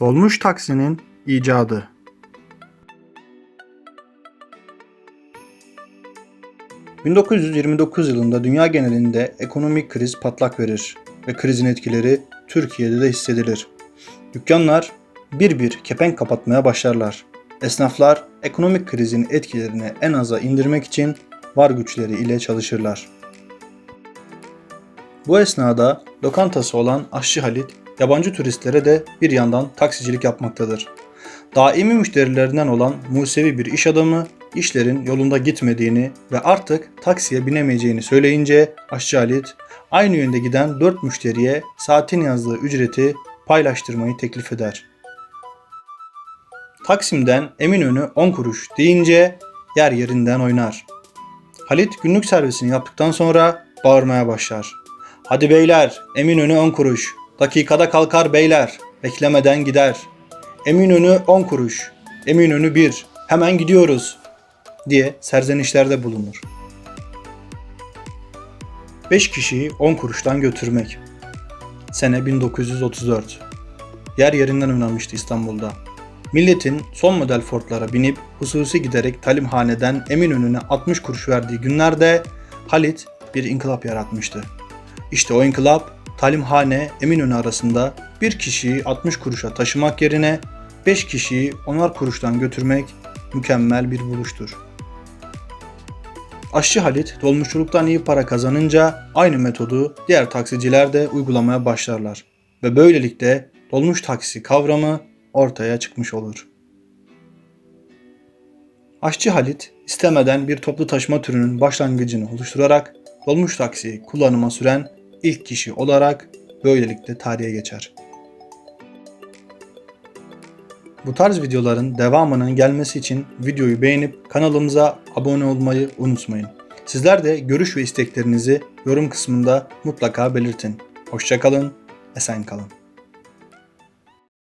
Dolmuş taksinin icadı. ...1929 yılında dünya genelinde ekonomik kriz patlak verir ve krizin etkileri Türkiye'de de hissedilir. Dükkanlar bir bir kepenk kapatmaya başlarlar. Esnaflar ekonomik krizin etkilerini en aza indirmek için var güçleri ile çalışırlar. Bu esnada lokantası olan Aşçı Halit, yabancı turistlere de bir yandan taksicilik yapmaktadır. Daimi müşterilerinden olan Musevi bir iş adamı, işlerin yolunda gitmediğini ve artık taksiye binemeyeceğini söyleyince Aşçı Halit, aynı yönde giden 4 müşteriye saatin yazdığı ücreti paylaştırmayı teklif eder. Taksim'den Eminönü 10 kuruş deyince yer yerinden oynar. Halit günlük servisini yaptıktan sonra bağırmaya başlar. Hadi beyler, Eminönü 10 kuruş. Dakikada kalkar beyler, beklemeden gider. Eminönü 10 kuruş. Eminönü 1. Hemen gidiyoruz." diye serzenişlerde bulunur. 5 kişiyi 10 kuruştan götürmek. Sene 1934. Yer yerinden oynamıştı İstanbul'da. Milletin son model Ford'lara binip hususi giderek talimhaneden Eminönü'ne 60 kuruş verdiği günlerde Halit bir inkılap yaratmıştı. İşte o inkılap talimhane Eminönü arasında bir kişiyi 60 kuruşa taşımak yerine 5 kişiyi 10'ar kuruştan götürmek mükemmel bir buluştur. Aşçı Halit dolmuşçuluktan iyi para kazanınca aynı metodu diğer taksiciler de uygulamaya başlarlar ve böylelikle dolmuş taksi kavramı ortaya çıkmış olur. Aşçı Halit istemeden bir toplu taşıma türünün başlangıcını oluşturarak dolmuş taksiyi kullanıma süren ilk kişi olarak böylelikle tarihe geçer. Bu tarz videoların devamının gelmesi için videoyu beğenip kanalımıza abone olmayı unutmayın. Sizler de görüş ve isteklerinizi yorum kısmında mutlaka belirtin. Hoşçakalın, esen kalın.